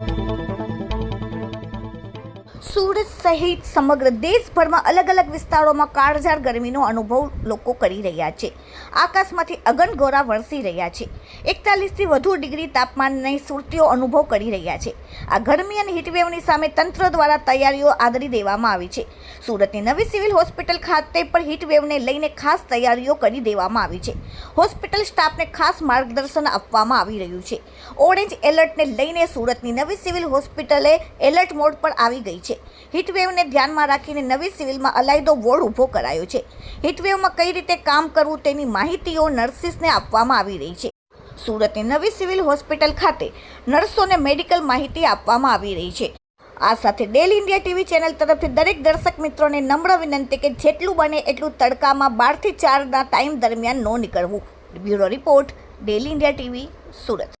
Thank you. Surat સહિત સમગ્ર દેશભરમાં અલગ અલગ વિસ્તારોમાં કાળઝાળ ગરમીનો અનુભવ લોકો કરી રહ્યા છે. આકાશમાંથી અગનગોરા વરસી રહ્યા છે. એકતાલીસથી વધુ ડિગ્રી તાપમાનની સુરતીઓ અનુભવ કરી રહ્યા છે. આ ગરમી અને હીટવેવની સામે તંત્ર દ્વારા તૈયારીઓ આદરી દેવામાં આવી છે. સુરતની નવી સિવિલ હોસ્પિટલ ખાતે પણ હીટવેવને લઈને ખાસ તૈયારીઓ કરી દેવામાં આવી છે. હોસ્પિટલ સ્ટાફને ખાસ માર્ગદર્શન આપવામાં આવી રહ્યું છે. ઓરેન્જ એલર્ટને લઈને સુરતની નવી સિવિલ હોસ્પિટલે એલર્ટ મોડ પર આવી ગઈ છે. હીટવેવને ધ્યાનમાં રાખીને નવી સિવિલમાં અલાયદો વોર્ડ ઊભો કરાયો છે. હીટવેવમાં કઈ રીતે કામ કરવું તેની માહિતીઓ નર્સિસને આપવામાં આવી રહી છે. સુરતની નવી સિવિલ હોસ્પિટલ ખાતે નર્સોને મેડિકલ માહિતી આપવામાં આવી રહી છે. આ સાથે ડેલ ઇન્ડિયા ટીવી ચેનલ તરફથી દરેક દર્શક મિત્રોને નમ્ર વિનંતી કે જેટલું બને એટલું તડકામાં બારથી ચારના ટાઈમ દરમિયાન ન નીકળવું. બ્યુરો રિપોર્ટ, ડેલ ઇન્ડિયા ટીવી, સુરત.